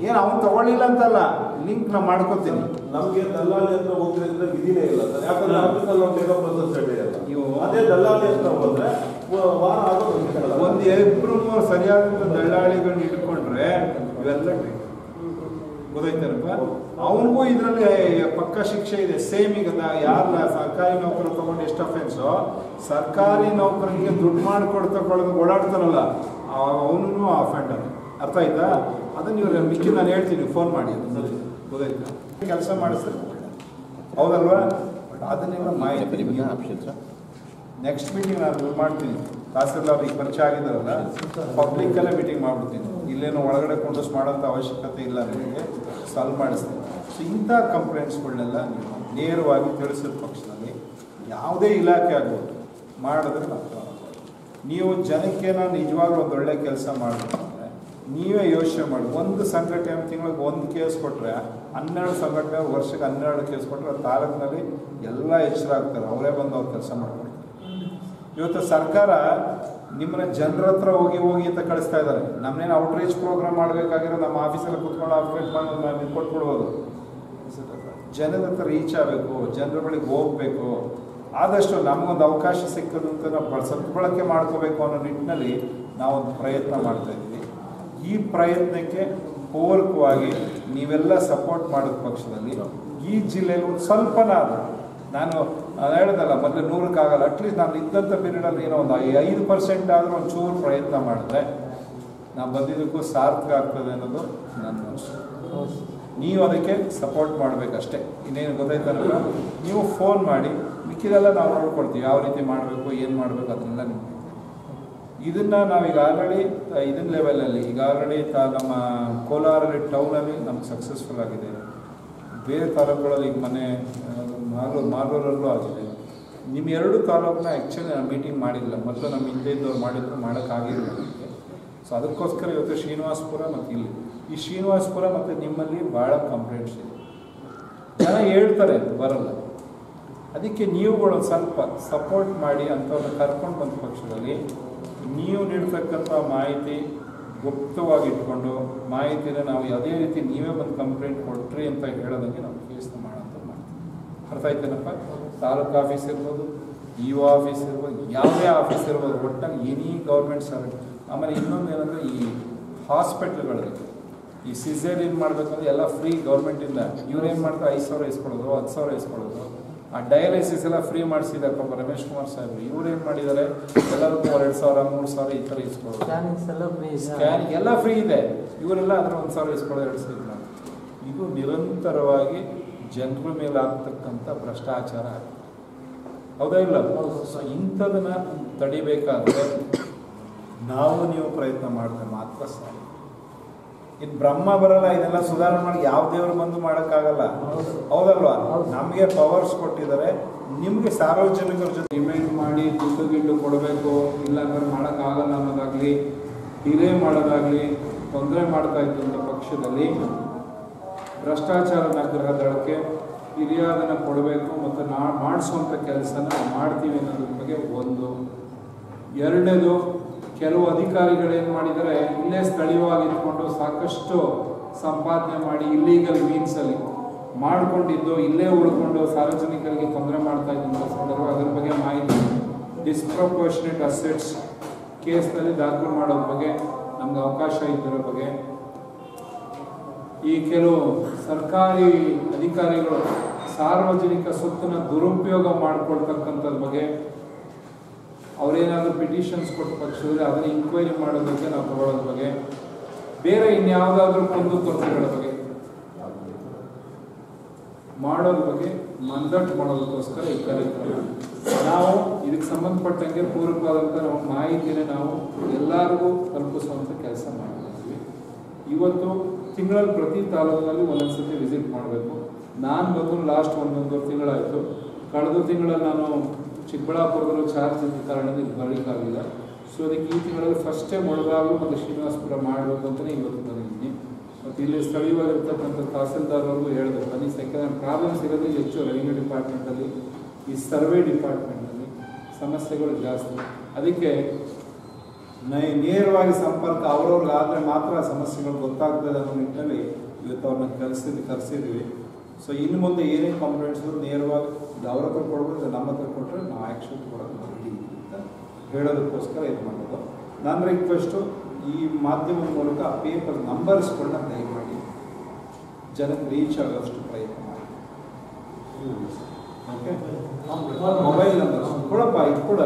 ಏನು ಅವನು ತಗೊಳ್ಳಿಲ್ಲ ಅಂತಲ್ಲ ಲಿಂಕ್ ನಾ ಮಾಡ್ಕೊತೀನಿ. ನಮಗೆ ದಲ್ಲಾಳಿ ಅಂತ ಹೋಗ್ತಿದ್ರೆ ವಿಧಿನೇ ಇಲ್ಲ ಸರ್. ಯಾಕಂದ್ರೆ ಆಫೀಸಲ್ಲಿ ನಾವು ಪ್ರೊಸೆಸ್ ಇವು- ಅದೇ ದಲ್ಲಾಳಿ ಅಂತ ಹೋದ್ರೆ ವಾರ ಆಗೋದು ಒಂದು ಇಬ್ಬರು ಸರಿಯಾದ ದಲ್ಲಾಳಿಗಳನ್ನ ಇಟ್ಕೊಂಡ್ರೆ ಇವೆಲ್ಲ ಗೊತ್ತಾಯ್ತಾರಪ್ಪ ಅವನಿಗೂ ಇದರಲ್ಲಿ ಪಕ್ಕ ಶಿಕ್ಷೆ ಇದೆ. ಸೇಮ್ ಈಗ ಯಾರನ್ನ ಸರ್ಕಾರಿ ನೌಕರಿ ತಗೊಂಡು ಎಷ್ಟು ಅಫೆನ್ಸೋ ಸರ್ಕಾರಿ ನೌಕರಿಗೆ ದುಡ್ಡು ಮಾಡಿಕೊಡ್ತಾ ತಗೊಳ್ಳೋದು ಓಡಾಡ್ತಾರಲ್ಲ ಅವನು ಅಫೆಂಡರ್ ಅರ್ಥ ಆಯ್ತಾ? ಅದನ್ನ ಇವರು ಮಿಕ್ಕಿ ನಾನು ಹೇಳ್ತೀನಿ ಫೋನ್ ಮಾಡಿ ಕೆಲಸ ಗೊತ್ತಾಯ್ತಾ? ಕೆಲಸ ಮಾಡಿಸ್ತಾರೆ ಹೌದಲ್ವಾ? ಬಟ್ ಅದನ್ನೆಲ್ಲ ಮಾಹಿತಿ ನೆಕ್ಸ್ಟ್ ಮೀಟಿಂಗ್ ನಾನು ಮಾಡ್ತೀನಿ. ತಹಸೀಲ್ದಾರ್ ಈಗ ಪರಿಚಯ ಆಗಿದ್ದಾರಲ್ಲ? ಪಬ್ಲಿಕ್ಕಲ್ಲೇ ಮೀಟಿಂಗ್ ಮಾಡ್ಬಿಡ್ತೀನಿ. ಇಲ್ಲೇನು ಒಳಗಡೆ ಕೊಂಡೋಸ್ ಮಾಡೋಂಥ ಅವಶ್ಯಕತೆ ಇಲ್ಲ ನಿಮಗೆ. ಸಾಲ್ವ್ ಮಾಡಿಸ್ತೀನಿ. ಸೊ ಇಂಥ ಕಂಪ್ಲೇಂಟ್ಸ್ಗಳನ್ನೆಲ್ಲ ನೀವು ನೇರವಾಗಿ ತಿಳಿಸಿದ ಪಕ್ಷದಲ್ಲಿ ಯಾವುದೇ ಇಲಾಖೆ ಆಗ್ಬೋದು. ಮಾಡಿದ್ರೆ ನಾವು ನೀವು ಜನಕ್ಕೆ ನಾನು ನಿಜವಾಗ್ಲೂ ಒಂದು ಒಳ್ಳೆ ಕೆಲಸ ಮಾಡಬೇಕಂದ್ರೆ ನೀವೇ ಯೋಚನೆ ಮಾಡಿ. ಒಂದು ಸಂಘಟನೆ ತಿಂಗಳಿಗೆ ಒಂದು ಕೇಸ್ ಕೊಟ್ಟರೆ ಹನ್ನೆರಡು ಸಂಘಟನೆ ವರ್ಷಕ್ಕೆ ಹನ್ನೆರಡು ಕೇಸ್ ಕೊಟ್ಟರೆ ತಾಲೂಕಿನಲ್ಲಿ ಎಲ್ಲ ಎಚ್ಚರ ಆಗ್ತಾರೆ. ಅವರೇ ಬಂದು ಅವ್ರು ಕೆಲಸ ಮಾಡ್ಕೊಡ್ತಾರೆ ಇವತ್ತು ಸರ್ಕಾರ ನಿಮ್ಮನ್ನ ಜನರ ಹತ್ರ ಹೋಗಿ ಹೋಗಿ ಅಂತ ಕಳಿಸ್ತಾ ಇದ್ದಾರೆ ನಮ್ಮನ್ನೇನು ಔಟ್ರೀಚ್ ಪ್ರೋಗ್ರಾಮ್ ಮಾಡಬೇಕಾಗಿರೋ ನಮ್ಮ ಆಫೀಸಲ್ಲಿ ಕುತ್ಕೊಂಡು ಔಟ್ರೀಚ್ ಮಾಡಿ ನಾವು ಕೊಟ್ಬಿಡ್ಬೋದು. ಜನರ ಹತ್ರ ರೀಚ್ ಆಗಬೇಕು, ಜನರ ಬಳಿಗೆ ಹೋಗಬೇಕು. ಆದಷ್ಟು ನಮಗೊಂದು ಅವಕಾಶ ಸಿಕ್ಕದಂತ ನಾವು ಬಳ- ಸದ್ಬಳಕೆ ಮಾಡ್ಕೋಬೇಕು ಅನ್ನೋ ನಿಟ್ಟಿನಲ್ಲಿ ನಾವೊಂದು ಪ್ರಯತ್ನ ಮಾಡ್ತಾ ಇದ್ದೀವಿ. ಈ ಪ್ರಯತ್ನಕ್ಕೆ ಪೂರಕವಾಗಿ ನೀವೆಲ್ಲ ಸಪೋರ್ಟ್ ಮಾಡಿದ ಪಕ್ಷದಲ್ಲಿ ಈ ಜಿಲ್ಲೆಯಲ್ಲಿ ಒಂದು ಸ್ವಲ್ಪನಾದ್ರು, ನಾನು ಹೇಳ್ದಲ್ಲ, ಮೊದಲು ನೂರಕ್ಕಾಗಲ್ಲ ಅಟ್ಲೀಸ್ಟ್ ನಾನು ಇದ್ದಂಥ ಪೀರಿಯಡಲ್ಲಿ ಏನೋ ಒಂದು ಐದು ಪರ್ಸೆಂಟ್ ಆದರೂ ಒಂದು ಚೂರು ಪ್ರಯತ್ನ ಮಾಡಿದ್ರೆ ನಾವು ಬಂದಿದ್ದಕ್ಕೂ ಸಾರ್ಥಕ ಆಗ್ತದೆ ಅನ್ನೋದು ನನ್ನ ನೀವು ಅದಕ್ಕೆ ಸಪೋರ್ಟ್ ಮಾಡಬೇಕಷ್ಟೇ. ಇನ್ನೇನು ಗೊತ್ತಾಯ್ತಲ್ಲ ನೀವು ಫೋನ್ ಮಾಡಿ, ಮಿಕ್ಕಿದೆಲ್ಲ ನಾವು ನೋಡ್ಕೊಡ್ತೀವಿ ಯಾವ ರೀತಿ ಮಾಡಬೇಕು, ಏನು ಮಾಡಬೇಕು, ಅದನ್ನೆಲ್ಲ ನಿಮಗೆ ಇದನ್ನ ನಾವು ಆಲ್ರೆಡಿ ಇದನ್ನ ಲೆವೆಲಲ್ಲಿ ಈಗ ಆಲ್ರೆಡಿ ತ, ನಮ್ಮ ಕೋಲಾರಲ್ಲಿ ಟೌನಲ್ಲಿ ನಮ್ಗೆ ಸಕ್ಸಸ್ಫುಲ್ ಆಗಿದೆ. ಬೇರೆ ತಾಲೂಕುಗಳಲ್ಲಿ ಈಗ ಮನೆ ಮಾಲೂರು ಮಾಲೂರಲ್ಲೂ ಆಗಿದೆ. ನಿಮ್ಮ ಎರಡು ತಾಲೂಕನ್ನ ಆ್ಯಕ್ಚುಲಿ ನಾನು ಮೀಟಿಂಗ್ ಮಾಡಿಲ್ಲ. ಮೊದಲು ನಮ್ಮ ಹಿಂದೆ ಇದ್ದವ್ರು ಮಾಡಿದ್ರು ಮಾಡೋಕ್ಕಾಗಿರಲಿಲ್ಲ ಆಗಿಲ್ಲ ಸೊ ಅದಕ್ಕೋಸ್ಕರ ಇವತ್ತು ಶ್ರೀನಿವಾಸಪುರ ಮತ್ತು ಇಲ್ಲಿ. ಈ ಶ್ರೀನಿವಾಸಪುರ ಮತ್ತು ನಿಮ್ಮಲ್ಲಿ ಭಾಳ ಕಂಪ್ಲೇಂಟ್ಸ್ ಇದೆ ಜನ ಹೇಳ್ತಾರೆ, ಬರಲ್ಲ. ಅದಕ್ಕೆ ನೀವುಗಳು ಸ್ವಲ್ಪ ಸಪೋರ್ಟ್ ಮಾಡಿ ಅಂಥವ್ರನ್ನ ಕರ್ಕೊಂಡು ಬಂದ ಪಕ್ಷದಲ್ಲಿ ನೀವು ನೀಡ್ತಕ್ಕಂಥ ಮಾಹಿತಿ ಗುಪ್ತವಾಗಿ ಇಟ್ಕೊಂಡು ಮಾಹಿತಿನ ನಾವು ಯಾವುದೇ ರೀತಿ ನೀವೇ ಬಂದು ಕಂಪ್ಲೇಂಟ್ ಕೊಟ್ರಿ ಅಂತ ಹೇಳೋದಕ್ಕೆ ನಾವು ಕೇಸ್ನ ಮಾಡೋಂಥ ಮಾಡ್ತೀವಿ. ಅರ್ಥ ಆಯ್ತೇನಪ್ಪ? ತಾಲೂಕು ಆಫೀಸ್ ಇರ್ಬೋದು ಇ ಒ ಆಫೀಸ್ ಇರ್ಬೋದು, ಯಾವುದೇ ಆಫೀಸ್ ಇರ್ಬೋದು, ಒಟ್ಟಾಗಿ ಎನಿ ಗೌರ್ಮೆಂಟ್ ಸರ್ವಿಸ್ ಆಮೇಲೆ ಇನ್ನೊಂದು ಏನಂದರೆ ಈ ಹಾಸ್ಪಿಟ್ಲ್ಗಳಲ್ಲಿ ಈ ಸಿಸೇರಿಯನ್ ಮಾಡಬೇಕಂದ್ರೆ ಎಲ್ಲ ಫ್ರೀ ಗೌರ್ಮೆಂಟಿಂದ. ಇವ್ರೇನು ಮಾಡ್ತಾರೆ? ಐದು ಸಾವಿರ ಇಸ್ಕೊಳ್ಳೋದು, ಹತ್ತು ಸಾವಿರ ಇಸ್ಕೊಳ್ಳೋದು. ಆ ಡಯಾಲಿಸಿಸ್ ಎಲ್ಲ ಫ್ರೀ ಮಾಡಿಸಿದ್ದಾರೆ ಪಾಪ ರಮೇಶ್ ಕುಮಾರ್ ಸಾಹೇಬ್ ಇವ್ರು ಏನ್ ಮಾಡಿದ್ದಾರೆ? ಎಲ್ಲರಿಗೂ ಎರಡು ಸಾವಿರ ಮೂರು ಸಾವಿರ ಈ ಥರ ಇಸ್ಕೊಳ್ಳೋದು. ಸ್ಕ್ಯಾನಿಂಗ್ ಎಲ್ಲ ಫ್ರೀ ಇದೆ. ಇವರೆಲ್ಲ ಅದರ ಒಂದು ಸಾವಿರ ಇಸ್ಕೊಳ್ಳೋದು ಎರಡು ಸಾವಿರ ಇದು ನಿರಂತರವಾಗಿ ಜನರ ಮೇಲೆ ಆಗ್ತಕ್ಕಂಥ ಭ್ರಷ್ಟಾಚಾರ. ಹೌದಾ ಇಲ್ಲ? ಸೊ ಇಂಥದನ್ನ ತಡಿಬೇಕಾದ್ರೆ ನಾವು ನೀವು ಪ್ರಯತ್ನ ಮಾಡಿದ್ರೆ ಮಾತ್ರ ಸಾಧ್ಯ ಇನ್ನು ಬ್ರಹ್ಮ ಬರಲ್ಲ ಇದೆಲ್ಲ ಸುಧಾರಣೆ ಮಾಡಿ ಯಾವ ದೇವರು ಬಂದು ಮಾಡೋಕ್ಕಾಗಲ್ಲ. ಹೌದಲ್ವಾ? ನಮಗೆ ಪವರ್ಸ್ ಕೊಟ್ಟಿದ್ದಾರೆ. ನಿಮಗೆ ಸಾರ್ವಜನಿಕರ ಜೊತೆ ಇಮೇಲ್ ಮಾಡಿ ದುಡ್ಡು ಗಿಡ್ಡು ಕೊಡಬೇಕು ಇಲ್ಲ ಅಂದ್ರೆ ಮಾಡೋಕ್ಕಾಗಲ್ಲ ಅನ್ನೋದಾಗಲಿ ಡಿಲೇ ಮಾಡೋದಾಗಲಿ ತೊಂದರೆ ಮಾಡ್ತಾ ಇದ್ದಂಥ ಪಕ್ಷದಲ್ಲಿ ಭ್ರಷ್ಟಾಚಾರ ನಗ್ರಹ ದಳಕ್ಕೆ ಹಿರಿಯಾದನ್ನು ಕೊಡಬೇಕು ಮತ್ತು ನಾ ಮಾಡಿಸುವಂಥ ಕೆಲಸನ ಮಾಡ್ತೀವಿ ಅನ್ನೋದ್ರ ಬಗ್ಗೆ ಒಂದು. ಎರಡನೇದು ಕೆಲವು ಅಧಿಕಾರಿಗಳು ಏನು ಮಾಡಿದ್ದಾರೆ, ಇಲ್ಲೇ ಸ್ಥಳೀಯವಾಗಿ ಇಟ್ಕೊಂಡು ಸಾಕಷ್ಟು ಸಂಪಾದನೆ ಮಾಡಿ ಇಲ್ಲೀಗಲ್ ಮೀನ್ಸಲ್ಲಿ ಮಾಡಿಕೊಂಡಿದ್ದು, ಇಲ್ಲೇ ಉಳ್ಕೊಂಡು ಸಾರ್ವಜನಿಕರಿಗೆ ತೊಂದರೆ ಮಾಡ್ತಾ ಇದ್ದಂಥ ಸಂದರ್ಭ, ಅದ್ರ ಬಗ್ಗೆ ಮಾಹಿತಿ ಡಿಸ್ಪ್ರಪೋರ್ಷನೇಟ್ ಅಸೆಟ್ಸ್ ಕೇಸ್ನಲ್ಲಿ ದಾಖಲು ಮಾಡೋದ್ರ ಬಗ್ಗೆ ನಮ್ಗೆ ಅವಕಾಶ ಇದ್ದರ ಬಗ್ಗೆ. ಈ ಕೆಲವು ಸರ್ಕಾರಿ ಅಧಿಕಾರಿಗಳು ಸಾರ್ವಜನಿಕ ಸ್ವತ್ತನ್ನ ದುರುಪಯೋಗ ಮಾಡಿಕೊಳ್ತಕ್ಕಂಥದ್ರ ಬಗ್ಗೆ ಅವರೇನಾದರೂ ಪಿಟಿಷನ್ಸ್ ಕೊಟ್ಟ ಪಕ್ಷದಲ್ಲಿ ಅದನ್ನು ಇನ್ಕ್ವೈರಿ ಮಾಡೋದಕ್ಕೆ ನಾವು ತಗೊಳ್ಳೋದ್ರ ಬಗ್ಗೆ. ಬೇರೆ ಇನ್ಯಾವುದಾದ್ರೂ ಕುಂದು ಕೊರತೆಗಳ ಬಗ್ಗೆ. ಮಾಡೋದ್ರ ಬಗ್ಗೆ ಮಂದಟ್ ಮಾಡೋದಕ್ಕೋಸ್ಕರ ಈ ಕಾರ್ಯಕ್ರಮ. ನಾವು ಇದಕ್ಕೆ ಸಂಬಂಧಪಟ್ಟಂಗೆ ಪೂರಕವಾದಂಥ ನಮ್ಮ ಮಾಹಿತಿನ ನಾವು ಎಲ್ಲರಿಗೂ ತಲುಪಿಸುವಂಥ ಕೆಲಸ ಮಾಡ್ತಿದ್ವಿ ಇವತ್ತು ತಿಂಗಳಲ್ಲಿ ಪ್ರತಿ ತಾಲೂಕಿನಲ್ಲಿ ಒಂದೊಂದ್ಸತಿ ವಿಸಿಟ್ ಮಾಡಬೇಕು. ನಾನು ಬಂದು ಲಾಸ್ಟ್ ಒಂದೊಂದು ತಿಂಗಳಾಯಿತು. ಕಳೆದ ತಿಂಗಳಲ್ಲಿ ನಾನು ಚಿಕ್ಕಬಳ್ಳಾಪುರದಲ್ಲೂ ಚಾರ್ಜ್ ಇದ್ದ ಕಾರಣದಿಂದ ಇದು ಬರಲಿಕ್ಕಾಗಿಲ್ಲ ಸೊ ಅದಕ್ಕೆ ಈ ತಿಂಗಳಲ್ಲಿ ಫಸ್ಟೇ ಮುಳಬಾಗಿಲು ಮತ್ತು ಶ್ರೀನಿವಾಸಪುರ ಮಾಡಬೇಕು ಅಂತಲೇ ಇವತ್ತು ಬಂದಿದ್ದೀನಿ. ಮತ್ತು ಇಲ್ಲಿ ಸ್ಥಳೀಯವಾಗಿರ್ತಕ್ಕಂಥ ತಹಸೀಲ್ದಾರ್ವರೆಗೂ ಹೇಳಿದೆ, ಬನ್ನಿ. ಯಾಕಂದರೆ ಪ್ರಾಬ್ಲಮ್ಸ್ ಇರೋದು ಹೆಚ್ಚು ರೆವಿನ್ಯೂ ಡಿಪಾರ್ಟ್ಮೆಂಟಲ್ಲಿ ಈ ಸರ್ವೆ ಡಿಪಾರ್ಟ್ಮೆಂಟಲ್ಲಿ ಸಮಸ್ಯೆಗಳು ಜಾಸ್ತಿ. ಅದಕ್ಕೆ ನೈ- ನೇರವಾಗಿ ಸಂಪರ್ಕ ಅವ್ರವ್ರಿಗೆ ಆದರೆ ಮಾತ್ರ ಸಮಸ್ಯೆಗಳು ಗೊತ್ತಾಗ್ತದೆ ಅನ್ನೋ ನಿಟ್ಟಿನಲ್ಲಿ ಇವತ್ತು ಅವ್ರನ್ನ ಕರೆಸಿದ್ದು ಕರೆಸಿದ್ವಿ. ಸೊ ಇನ್ನು ಮುಂದೆ ಏನೇನು ಕಾಂಪ್ಲೇಂಟ್ಸ್ ನೇರವಾಗಿ ಡೆವಲಪರ್ ಅವ್ರ ಹತ್ರ ಕೊಡ್ಬೋದು ಇಲ್ಲ ನಮ್ಮ ಹತ್ರ ಕೊಟ್ಟರೆ ನಾವು ಆ್ಯಕ್ಷನ್ ಕೊಡೋದು ಅಂತ ಹೇಳೋದಕ್ಕೋಸ್ಕರ ಇದು ಮಾಡೋದು ನನ್ನ ರಿಕ್ವೆಸ್ಟು ಈ ಮಾಧ್ಯಮದ ಮೂಲಕ ಆ ಪೇಪರ್ ನಂಬರ್ಸ್ಗಳನ್ನ ದಯಮಾಡಿ ಜನಕ್ಕೆ ರೀಚ್ ಆಗೋಷ್ಟು ಪ್ರಯತ್ನ ಮಾಡಿ. ಓಕೆ ಮೊಬೈಲ್ ನಂಬರ್ ಕೊಡಪ್ಪ ಇದು ಕೂಡ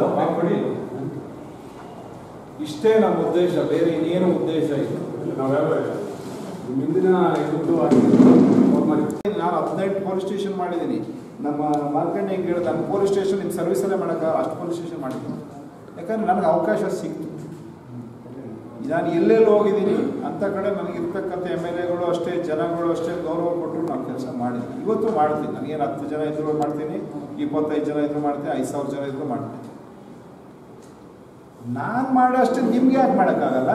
ಇಷ್ಟೇ ನಮ್ಮ ಉದ್ದೇಶ ಬೇರೆ ಇನ್ನೇನು ಉದ್ದೇಶ ಇಲ್ಲ. ನಾವ್ಯಾವ ಮುಂದಿನ ಇದಕ್ಕೆ ಮಾಡಿ ನಾನು ಹದಿನೆಂಟು ಪೊಲೀಸ್ ಸ್ಟೇಷನ್ ಮಾಡಿದ್ದೀನಿ. ನಮ್ಮ ಮಾರ್ಕಂಡೆ ಹೆಂಗೆ ಹೇಳಿದ ನನ್ನ ಪೊಲೀಸ್ ಸ್ಟೇಷನ್ ನಿಮ್ಮ ಸರ್ವಿಸಲ್ಲೇ ಮಾಡೋಕ್ಕೆ ಅಷ್ಟು ಪೊಲೀಸ್ ಸ್ಟೇಷನ್ ಮಾಡಿದ್ದೀನಿ ಯಾಕಂದ್ರೆ ನನಗೆ ಅವಕಾಶ ಸಿಕ್ತು. ನಾನು ಎಲ್ಲೆಲ್ಲಿ ಹೋಗಿದ್ದೀನಿ ಅಂಥ ಕಡೆ ನನಗಿರ್ತಕ್ಕಂಥ ಎಂ ಎಲ್ ಎಗಳು ಅಷ್ಟೇ, ಜನಗಳು ಅಷ್ಟೇ ಗೌರವ ಕೊಟ್ಟರು ನಾನು ಕೆಲಸ ಮಾಡಿದ್ದೀನಿ ಇವತ್ತು ಮಾಡ್ತೀನಿ. ನನಗೇನು ಹತ್ತು ಜನ ಇದ್ರು ಮಾಡ್ತೀನಿ, ಇಪ್ಪತ್ತೈದು ಜನ ಇದ್ರು ಮಾಡ್ತೀನಿ, ಐದು ಸಾವಿರ ಜನ ಇದ್ರು ಮಾಡ್ತೀನಿ. ನಾನು ಮಾಡೋ ಅಷ್ಟೇ ನಿಮ್ಗೆ ಯಾಕೆ ಮಾಡೋಕ್ಕಾಗಲ್ಲ?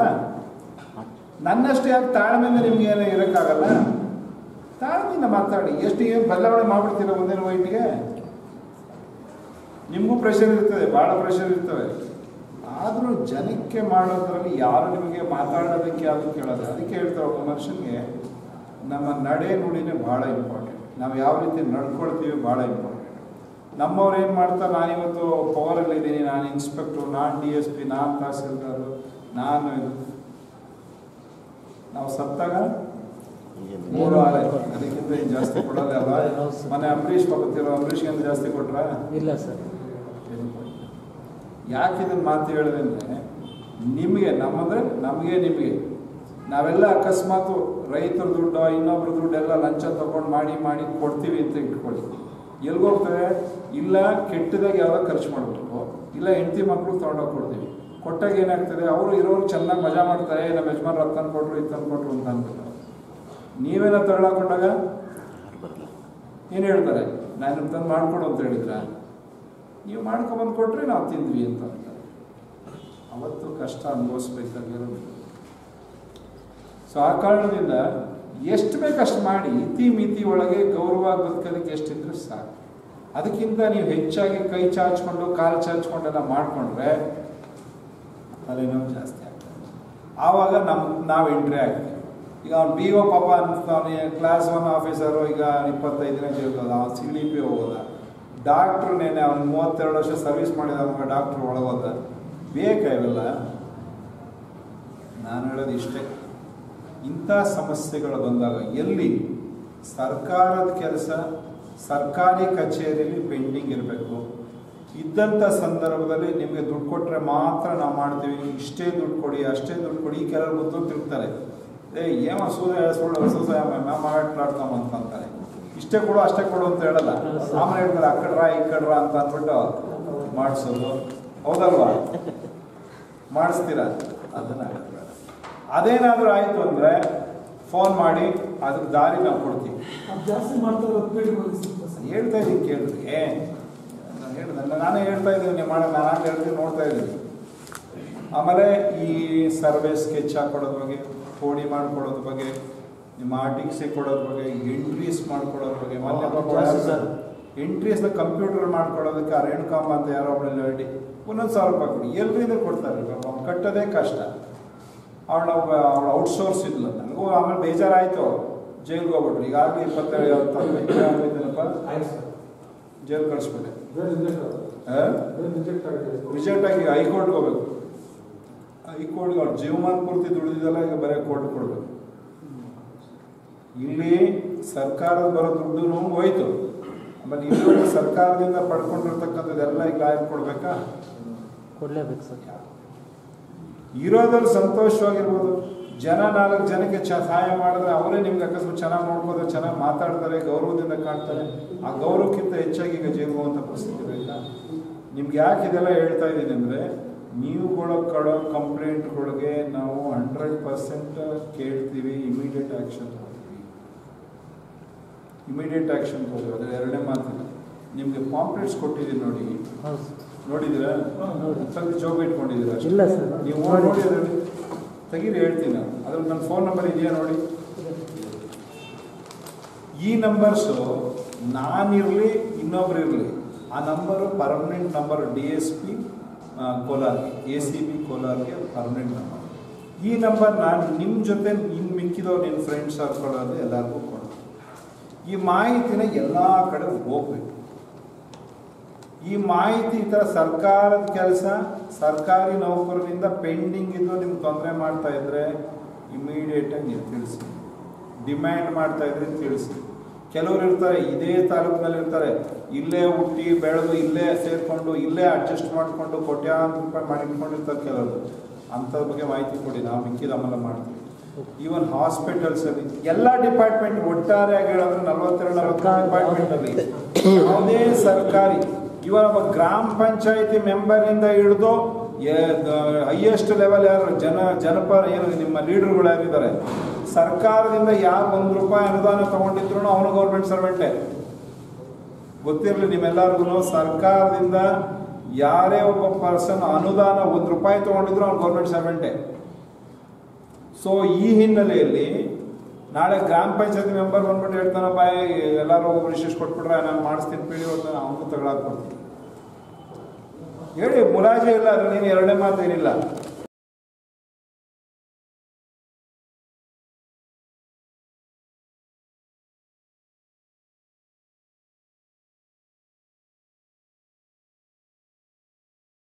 ನನ್ನಷ್ಟು ಯಾಕೆ ತಾಳ್ಮೆಯಿಂದ ನಿಮ್ಗೆ ಏನೇ ಇರೋಕ್ಕಾಗಲ್ಲ? ತಾಳ್ಮೆಯಿಂದ ಮಾತಾಡಿ. ಎಷ್ಟು ಏನು ಬದಲಾವಣೆ ಮಾಡ್ಬಿಡ್ತೀರ ಒಂದೇ ವೈಟ್ಗೆ? ನಿಮಗೂ ಪ್ರೆಷರ್ ಇರ್ತದೆ, ಭಾಳ ಪ್ರೆಷರ್ ಇರ್ತವೆ. ಆದರೂ ಜನಕ್ಕೆ ಮಾಡೋದ್ರಲ್ಲಿ ಯಾರು ನಿಮಗೆ ಮಾತಾಡೋದಕ್ಕೆ ಯಾವುದು ಕೇಳೋದು ಅದಕ್ಕೆ ಹೇಳ್ತಾರೆ ಒಬ್ಬ ಮನುಷ್ಯನಿಗೆ ನಮ್ಮ ನಡೆ ನುಡಿನೇ ಭಾಳ ಇಂಪಾರ್ಟೆಂಟ್ ನಾವು ಯಾವ ರೀತಿ ನಡ್ಕೊಳ್ತೀವಿ ಭಾಳ ಇಂಪಾರ್ಟೆಂಟ್ ನಮ್ಮವ್ರು ಏನು ಮಾಡ್ತಾರೆ ನಾನಿವತ್ತು ಪವರಲ್ಲಿದ್ದೀನಿ ನಾನು ಇನ್ಸ್ಪೆಕ್ಟ್ರು ನಾನು ಡಿ ಎಸ್ ಪಿ ನಾನು ತಹಸೀಲ್ದಾರು, ನಾನು ನಾವು ಸತ್ತಾಗ ಮೂರು ಅದಕ್ಕಿಂತ ಏನು ಜಾಸ್ತಿ ಕೊಡಲ್ಲ ಮನೆ ಅಂಬರೀಷ್ ಬರುತ್ತಿರೋ ಅಂಬರೀಷ್ಗೆ ಜಾಸ್ತಿ ಕೊಟ್ರಾ? ಇಲ್ಲ ಸರ್. ಯಾಕೆ ಇದನ್ನ ಮಾತು ಹೇಳಿದೆ ಅಂದರೆ ನಿಮಗೆ ನಮ್ಮಂದ್ರೆ ನಮಗೆ ನಿಮಗೆ. ನಾವೆಲ್ಲ ಅಕಸ್ಮಾತ್ ರೈತರ ದುಡ್ಡು ಇನ್ನೊಬ್ರ ದುಡ್ಡು ಎಲ್ಲ ಲಂಚ ತಗೊಂಡು ಮಾಡಿ ಮಾಡಿ ಕೊಡ್ತೀವಿ ಅಂತ ಇಟ್ಕೊಳ್ಳಿ. ಎಲ್ಗೋಗ್ತಾರೆ ಇಲ್ಲ ಕೆಟ್ಟದಾಗ ಯಾವ್ದೋ ಖರ್ಚು ಮಾಡಬೇಕು ಇಲ್ಲ ಹೆಂಡತಿ ಮಕ್ಕಳು ತೊಗೊಂಡೋಗಿ ಕೊಡ್ತೀವಿ. ಕೊಟ್ಟಾಗ ಏನಾಗ್ತದೆ? ಅವರು ಇರೋರು ಚೆನ್ನಾಗಿ ಮಜಾ ಮಾಡ್ತಾರೆ ನಮ್ಮ ಯಜಮಾನ್ರು ಅದು ತಂದು ಕೊಟ್ರು ಇದು ತಂದು ಕೊಟ್ರು ಅಂತ ಅಂತಾರೆ ನೀವೆಲ್ಲ ತೆರಳಾಕೊಂಡಾಗ? ಏನು ಹೇಳ್ತಾರೆ? ನಾನು ತಂದು ಮಾಡಿಕೊಡು ಅಂತ ಹೇಳಿದ್ರ? ನೀವು ಮಾಡ್ಕೊಬಂದು ಕೊಟ್ಟರೆ ನಾವು ತಿಂದ್ವಿ ಅಂತ ಅಂತಾರೆ. ಅವತ್ತು ಕಷ್ಟ ಅನುಭವಿಸ್ಬೇಕಾಗಿರೋದು. ಸೊ ಆ ಕಾರಣದಿಂದ ಎಷ್ಟು ಬೇಕಷ್ಟು ಮಾಡಿ ಇತಿ ಮಿತಿ ಒಳಗೆ ಗೌರವವಾಗಿ ಬದುಕೋದಕ್ಕೆ ಎಷ್ಟಿದ್ರೆ ಸಾಕು. ಅದಕ್ಕಿಂತ ನೀವು ಹೆಚ್ಚಾಗಿ ಕೈ ಚಾಚ್ಕೊಂಡು ಕಾಲು ಚಾಚ್ಕೊಂಡೆಲ್ಲ ಮಾಡಿಕೊಂಡ್ರೆ ತಲೆನೋವು ಜಾಸ್ತಿ ಆಗ್ತದೆ. ಆವಾಗ ನಮ್ಮ ನಾವು ಎಂಟ್ರಿ ಆಗ್ತೀವಿ. ಈಗ ಅವ್ನು ಬಿ ಒ ಪಾಪ ಅನ್ಸ್ತಾವನೆ ಕ್ಲಾಸ್ ಒನ್ ಆಫೀಸರು ಈಗ ಇಪ್ಪತ್ತೈದು ಜೀವನದ ಅವ್ನು ಸಿ ಡಿ ಪಿ ಹೋಗೋದ. ಡಾಕ್ಟ್ರು ನೇನೆ ಅವ್ನು ಮೂವತ್ತೆರಡು ವರ್ಷ ಸರ್ವಿಸ್ ಮಾಡಿದ ಅವಾಗ ಡಾಕ್ಟ್ರು ಒಳಗೋದ. ಬೇಕಾಗಿಲ್ಲ ನಾನು ಹೇಳೋದು ಇಷ್ಟೇ. ಇಂಥ ಸಮಸ್ಯೆಗಳು ಬಂದಾಗ ಎಲ್ಲಿ ಸರ್ಕಾರದ ಕೆಲಸ, ಸರ್ಕಾರಿ ಕಚೇರಿಯಲ್ಲಿ ಪೆಂಡಿಂಗ್ ಇರಬೇಕು. ಇದ್ದಂಥ ಸಂದರ್ಭದಲ್ಲಿ ನಿಮಗೆ ದುಡ್ಡು ಕೊಟ್ಟರೆ ಮಾತ್ರ ನಾವು ಮಾಡ್ತೀವಿ. ಇಷ್ಟೇ ದುಡ್ಡು ಕೊಡಿ, ಅಷ್ಟೇ ದುಡ್ಡು ಕೊಡಿ, ಈ ಕೆಲವರು ಗೊತ್ತು ತಿರ್ತಾರೆ ಏ ಏಮ ಸೂರ್ಯ ಸುಳ್ಳು ಸೂಸ ಮಾತಾಡ್ತಾಮ ಅಂತ ಅಂತಾರೆ ಇಷ್ಟೇ ಕೊಡು ಅಷ್ಟೇ ಕೊಡು ಅಂತ ಹೇಳಲ್ಲ. ಆಮೇಲೆ ಹೇಳ್ತಾರೆ ಅಕ್ಕಡ್ರ ಕಡ್ರ ಈ ಕಡ್ರ ಅಂತ ಅಂದ್ಬಿಟ್ಟು ಮಾಡಿಸೋದು. ಹೌದಲ್ವಾ? ಮಾಡಿಸ್ತೀರ? ಅದನ್ನ ಅದೇನಾದರೂ ಆಯ್ತು ಅಂದ್ರೆ ಫೋನ್ ಮಾಡಿ ಅದಕ್ಕೆ ದಾರಿ ನಾವು ಕೊಡ್ತೀವಿ ಹೇಳ್ತಾ ಇದ್ದೀನಿ ಕೇಳಿದ್ರು ಏ ನಾನು ಹೇಳ್ದೆ ನಾನೇ ಹೇಳ್ತಾ ಇದ್ದೀನಿ ನೀವು ಮಾಡೋ ನಾನು ಹೇಳ್ತೀನಿ ನೋಡ್ತಾ ಇದ್ದೀನಿ. ಆಮೇಲೆ ಈ ಸರ್ವೆ ಸ್ಕೆಚ್ ಹಾಕೊಡೋದ್ರ ಬಗ್ಗೆ ಫೋಡಿ ಮಾಡ್ಕೊಳ್ಳೋದ್ರ ಬಗ್ಗೆ ನಿಮ್ಮ ಆರ್ಟಿಕ್ಸಿ ಕೊಡೋದ್ರ ಬಗ್ಗೆ ಎಂಟ್ರೀಸ್ ಮಾಡ್ಕೊಳ್ಳೋದ್ರ ಬಗ್ಗೆ. ಎಂಟ್ರೀಸ್ನ ಕಂಪ್ಯೂಟರ್ ಮಾಡ್ಕೊಳ್ಳೋದಕ್ಕೆ ಆ ರೇಣುಕಾಂಬ ಅಂತ ಯಾರೋ ಒಬ್ಬಳು ಹೇಳಿ ಒಂದೊಂದು ಸಾವಿರ ರೂಪಾಯಿ ಕೊಡಿ. ಎಲ್ಲರಿಂದ ಕೊಡ್ತಾರೆ ಪಾಪ ಅವ್ನು ಕಟ್ಟೋದೇ ಕಷ್ಟ. ಅವಳ ಅವಳು ಔಟ್ಸೋರ್ಸ್ ಇಲ್ಲ ನನಗೂ ಆಮೇಲೆ ಬೇಜಾರಾಯಿತು. ಜೈಲ್ಗೆ ಹೋಗ್ಬಿಟ್ರು. ಈಗಾಗಲೇ ಇಪ್ಪತ್ತೇಳು ಜೈಲ್ ಕಳಿಸ್ಬಿಟ್ಟೆ. ರಿಜೆಕ್ಟ್ ಆಗಿ ಹೈಕೋರ್ಟ್ಗೆ ಹೋಗ್ಬೇಕು. ಹೈಕೋರ್ಟ್ಗೆ ಅವ್ರು ಜೀವಮಾನ ಪೂರ್ತಿ ದುಡಿದಿದ್ದಲ್ಲ ಈಗ ಬರೀ ಕೋರ್ಟ್ ಕೊಡ್ಬೇಕು. ಇಲ್ಲಿ ಸರ್ಕಾರದ ಬರೋ ದುಡ್ಡು ಹೋಯ್ತು. ಆಮೇಲೆ ಇನ್ನೊಂದು ಸರ್ಕಾರದಿಂದ ಪಡ್ಕೊಂಡಿರ್ತಕ್ಕಂಥದ್ದೆಲ್ಲ ಈಗ ಲಾಯಕ್ ಕೊಡ್ಬೇಕಾ? ಕೊಡ್ಲೇಬೇಕು ಸರ್. ಇರೋದ್ರಲ್ಲಿ ಸಂತೋಷವಾಗಿರ್ಬೋದು. ಜನ ನಾಲ್ಕು ಜನಕ್ಕೆ ಚ ಸಹಾಯ ಮಾಡಿದ್ರೆ ಅವರೇ ನಿಮ್ಗೆ ಅಕಸ್ಮಾತ್ ಚೆನ್ನಾಗಿ ನೋಡ್ಬೋದು ಚೆನ್ನಾಗಿ ಮಾತಾಡ್ತಾರೆ ಗೌರವದಿಂದ ಕಾಣ್ತಾರೆ. ಆ ಗೌರವಕ್ಕಿಂತ ಹೆಚ್ಚಾಗಿ ಈಗ ಹೋಗುವಂಥ ಪರಿಸ್ಥಿತಿ ಬೇಕಾ ನಿಮ್ಗೆ ಯಾಕೆ ಇದೆಲ್ಲ ಹೇಳ್ತಾ ಇದ್ದೀನಿ ಅಂದರೆ ನೀವುಗಳ ಕೊಡೋ ಕಂಪ್ಲೇಂಟ್ಗಳಿಗೆ ನಾವು ಹಂಡ್ರೆಡ್ ಪರ್ಸೆಂಟ್ ಕೇಳ್ತೀವಿ ಇಮಿಡಿಯೇಟ್ ಆ್ಯಕ್ಷನ್ ತಗೋತೀವಿ ಇಮಿಡಿಯೇಟ್ ಆ್ಯಕ್ಷನ್ ತಗೋತೀವಿ ಅದು ಎರಡನೇ ಮಾತು ನಿಮಗೆ ಪಾಂಪ್ಲೆಟ್ಸ್ ಕೊಟ್ಟಿದ್ದೀನಿ ನೋಡಿ. ನೋಡಿದ್ದೀರಾ? ನೋಡಿ. ಜೋಬ್ ಇಟ್ಕೊಂಡಿದ್ದೀರಾ ಇಲ್ಲ ಸರ್. ನೀವು ನೋಡಿ. ಅದರಲ್ಲಿ. ತೆಗೀರಿ ಹೇಳ್ತೀನಿ ನಾನು. ಅದ್ರಲ್ಲಿ ನನ್ನ ಫೋನ್ ನಂಬರ್ ಇದೆಯಾ ನೋಡಿ? ಈ ನಂಬರ್ಸು ನಾನಿರಲಿ ಇನ್ನೊಬ್ರು ಇರಲಿ. ಆ number permanent number D S P ಕೋಲಾರ್ಗೆ A C B ಕೋಲಾರ್ಗೆ ಪರ್ಮನೆಂಟ್ ನಂಬರ್ ಈ ನಂಬರ್ ನಾನು ನಿಮ್ಮ ಜೊತೆ ಇನ್ನು ಮಿಕ್ಕಿದವ್ರು ನಿನ್ನ ಫ್ರೆಂಡ್ಸ್ ಸರ್ಕೊಳ್ಳೋದು ಎಲ್ಲರಿಗೂ ಕೊಡೋದು. ಈ ಮಾಹಿತಿನ ಎಲ್ಲ ಕಡೆ ಹೋಗ್ಬೇಕು. ಈ ಮಾಹಿತಿ ಈ ಥರ ಸರ್ಕಾರದ ಕೆಲಸ, ಸರ್ಕಾರಿ ನೌಕರರಿಂದ ಪೆಂಡಿಂಗ್ ಇದ್ದು ನಿಮ್ಗೆ ತೊಂದರೆ ಮಾಡ್ತಾ ಇದ್ರೆ ಇಮಿಡಿಯೇಟಾಗಿ ನೀವು ತಿಳಿಸಿ ಡಿಮ್ಯಾಂಡ್ ಮಾಡ್ತಾ ಇದ್ರೆ ತಿಳಿಸಿ ಕೆಲವರು ಇರ್ತಾರೆ ಇದೇ ತಾಲೂಕಿನಲ್ಲಿ ಇರ್ತಾರೆ ಇಲ್ಲೇ ಹುಟ್ಟಿ ಬೆಳೆದು ಇಲ್ಲೇ ಸೇರಿಕೊಂಡು ಇಲ್ಲೇ ಅಡ್ಜಸ್ಟ್ ಮಾಡಿಕೊಂಡು ಕೋಟ್ಯಾಂತರ ರೂಪಾಯಿ ಮಾಡಿಟ್ಕೊಂಡಿರ್ತಾರೆ ಕೆಲವರು. ಅಂಥದ್ರ ಬಗ್ಗೆ ಮಾಹಿತಿ ಕೊಡಿ ನಾವು ಮಿಕ್ಕಿದ ಅಮಲ ಮಾಡ್ತೀವಿ. ಈವನ್ ಹಾಸ್ಪಿಟಲ್ಸ್ ಅಲ್ಲಿ ಎಲ್ಲ ಡಿಪಾರ್ಟ್ಮೆಂಟ್ ಒಟ್ಟಾರೆಯಾಗಿ ಹೇಳಿದ್ರೆ ನಲವತ್ತೆರಡು ನಲವತ್ತು ಡಿಪಾರ್ಟ್ಮೆಂಟ್ ಅಲ್ಲಿ. ಯಾವುದೇ ಸರ್ಕಾರಿ ಇವನ್ ಒಬ್ಬ ಗ್ರಾಮ ಪಂಚಾಯತಿ ಮೆಂಬರಿಂದ ಹಿಡಿದು ಹೈಯೆಸ್ಟ್ ಲೆವೆಲ್ ಯಾರು? ಜನ, ಜನಪರ ಏನು ನಿಮ್ಮ ಲೀಡರ್ಗಳು ಯಾರಿದ್ದಾರೆ ಸರ್ಕಾರದಿಂದ ಯಾರು ಒಂದು ರೂಪಾಯಿ ಅನುದಾನ ತಗೊಂಡಿದ್ರು ಅವನು ಗೌರ್ಮೆಂಟ್ ಸರ್ವೆಂಟೇ ಗೊತ್ತಿರಲಿ ನಿಮ್ಮೆಲ್ಲರಿಗೂ ಸರ್ಕಾರದಿಂದ ಯಾರೇ ಒಬ್ಬ ಪರ್ಸನ್ ಅನುದಾನ ಒಂದು ರೂಪಾಯಿ ತಗೊಂಡಿದ್ರು ಅವ್ನು ಗೌರ್ಮೆಂಟ್ ಸರ್ವೆಂಟೇ ಸೊ ಈ ಹಿನ್ನೆಲೆಯಲ್ಲಿ ನಾಳೆ ಗ್ರಾಮ ಪಂಚಾಯತ್ ಮೆಂಬರ್ ಬಂದ್ಬಿಟ್ಟು ಹೇಳ್ತಾನೆ ಬಾಯ್ ಎಲ್ಲರೂ ಒಬ್ಬರು ಇಷ್ಟು ಕೊಟ್ಬಿಟ್ರೆ ನಾನು ಮಾಡಿಸ್ತೀನಿ ಪೀಳಿ ಅಂತ ಅವನು ತಗೊಳಕ್ ಕೊಡ್ತೀನಿ ಹೇಳಿ ಮುಲಾಜೆ ಇಲ್ಲ ಅದ್ರಲ್ಲಿ ನೀನು ಎರಡನೇ ಮಾತು ಏನಿಲ್ಲ.